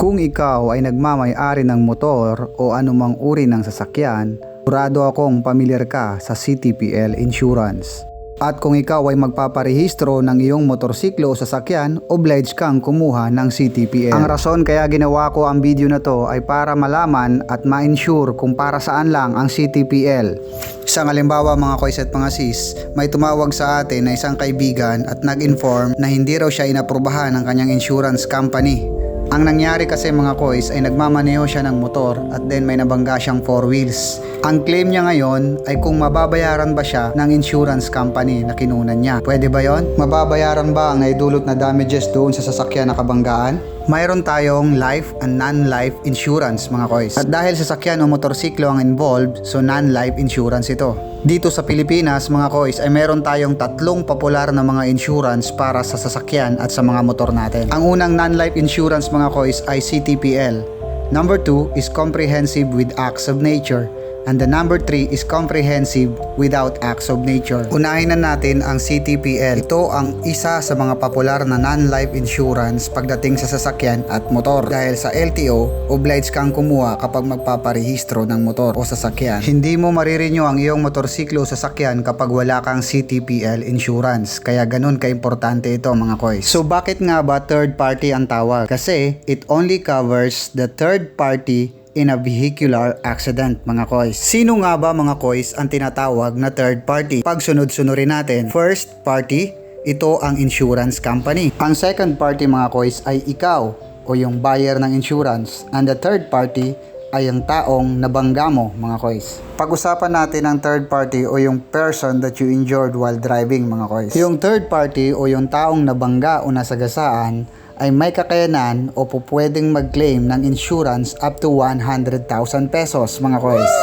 Kung ikaw ay nagmamay-ari ng motor o anumang uri ng sasakyan, sigurado akong pamilyar ka sa CTPL Insurance. At kung ikaw ay magpaparehistro ng iyong motorsiklo o sasakyan, obliged kang kumuha ng CTPL. Ang rason kaya ginawa ko ang video na to ay para malaman at ma-ensure kung para saan lang ang CTPL. Isang halimbawa mga kois at mga sis, may tumawag sa atin na isang kaibigan at nag-inform na hindi raw siya inaprubahan ng kanyang insurance company. Ang nangyari kasi mga kois ay nagmamaneho siya ng motor at then may nabangga siyang four wheels. Ang claim niya ngayon ay kung mababayaran ba siya ng insurance company na kinunan niya. Pwede ba yon? Mababayaran ba ang naidulot na damages doon sa sasakyan na kabanggaan? Mayroon tayong life and non-life insurance mga kois. At dahil sasakyan o motorsiklo ang involved, so non-life insurance ito. Dito sa Pilipinas mga kois ay meron tayong tatlong popular na mga insurance para sa sasakyan at sa mga motor natin. Ang unang non-life insurance mga kois ay CTPL. Number 2 is comprehensive with acts of nature. And the number 3 is comprehensive without acts of nature. Unahin na natin ang CTPL. Ito ang isa sa mga popular na non-life insurance pagdating sa sasakyan at motor. Dahil sa LTO, obliged kang kumuha kapag magpaparehistro ng motor o sasakyan. Hindi mo marirenew ang iyong motorsiklo o sasakyan kapag wala kang CTPL insurance. Kaya ganun kaimportante ito mga koys. So bakit nga ba third party ang tawag? Kasi it only covers the third party in a vehicular accident mga koys. Sino nga ba mga koys ang tinatawag na third party? Pag sunod-sunurin natin, first party, ito ang insurance company. Ang second party mga koys ay ikaw o yung buyer ng insurance. And the third party ay ang taong nabangga mo mga koys. Pag-usapan natin ang third party o yung person that you injured while driving mga koys. Yung third party o yung taong nabangga o nasagasaan ay may kakayanan o po pwedeng mag-claim ng insurance up to 100,000 pesos mga koys.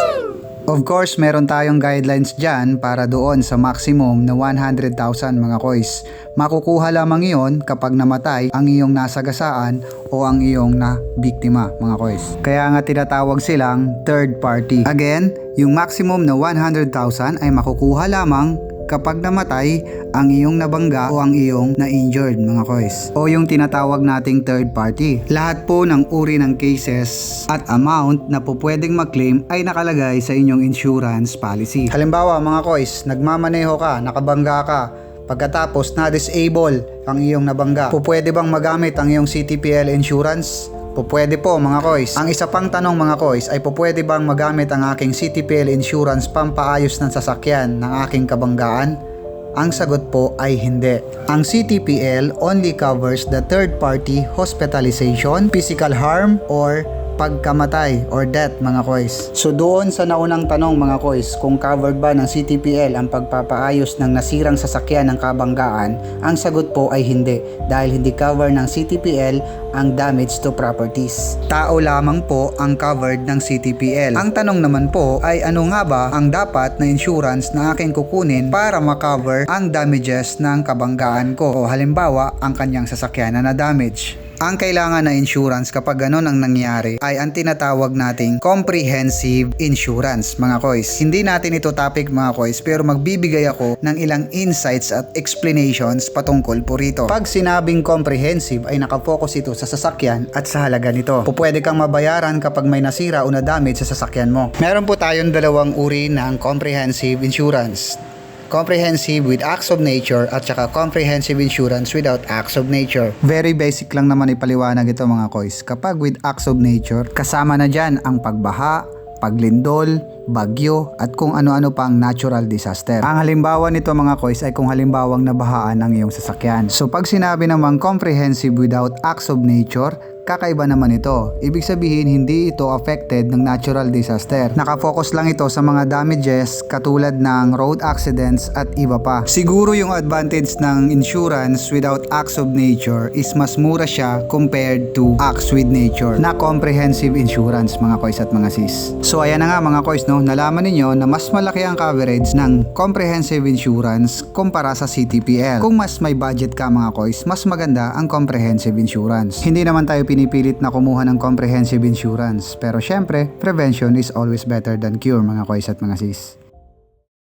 Of course, meron tayong guidelines dyan para doon sa maximum na 100,000 mga koys. Makukuha lamang iyon kapag namatay ang iyong nasagasaan o ang iyong na biktima mga koys. Kaya nga tinatawag silang third party. Again, yung maximum na 100,000 ay makukuha lamang kapag namatay ang iyong nabangga o ang iyong na-injured mga koys o yung tinatawag nating third party. Lahat po ng uri ng cases at amount na po pwedeng mag-claim ay nakalagay sa inyong insurance policy. Halimbawa mga koys, nagmamaneho ka, nakabangga ka, pagkatapos na-disable ang iyong nabangga, po pwede bang magamit ang iyong CTPL insurance? Po pwede po mga koys. Ang isa pang tanong mga koys ay po pwede bang magamit ang aking CTPL insurance pampaayos ng sasakyan ng aking kabanggaan? Ang sagot po ay hindi. Ang CTPL only covers the third party hospitalization, physical harm, or pagkamatay or death mga koys. So doon sa naunang tanong mga koys kung covered ba ng CTPL ang pagpapaayos ng nasirang sasakyan ng kabanggaan, ang sagot po ay hindi dahil hindi cover ng CTPL ang damage to properties. Tao lamang po ang covered ng CTPL. Ang tanong naman po ay ano nga ba ang dapat na insurance na aking kukunin para makover ang damages ng kabanggaan ko o halimbawa ang kanyang sasakyan na na-damage. Ang kailangan na insurance kapag ganon ang nangyari ay ang tinatawag nating comprehensive insurance mga koys. Hindi natin ito topic mga koys pero magbibigay ako ng ilang insights at explanations patungkol po rito. Pag sinabing comprehensive ay nakafocus ito sa sasakyan at sa halaga nito. Pupwede kang mabayaran kapag may nasira o na damage sa sasakyan mo. Meron po tayong dalawang uri ng comprehensive insurance comprehensive with acts of nature at saka comprehensive insurance without acts of nature. Very basic lang naman ipaliwanag ito mga koys. Kapag with acts of nature, kasama na dyan ang pagbaha, paglindol, bagyo, at kung ano-ano pang natural disaster. Ang halimbawa nito mga koys ay kung halimbawang nabahaan ang iyong sasakyan. So pag sinabi namang comprehensive without acts of nature, kakaiba naman ito. Ibig sabihin hindi ito affected ng natural disaster. Nakafocus lang ito sa mga damages katulad ng road accidents at iba pa. Siguro yung advantage ng insurance without acts of nature is mas mura siya compared to acts with nature na comprehensive insurance mga koys at mga sis. So ayan na nga mga koys no, nalaman ninyo na mas malaki ang coverage ng comprehensive insurance kumpara sa CTPL. Kung mas may budget ka mga koys, mas maganda ang comprehensive insurance. Hindi naman tayo pinipilit na kumuha ng comprehensive insurance. Pero syempre, prevention is always better than cure mga koys at mga sis.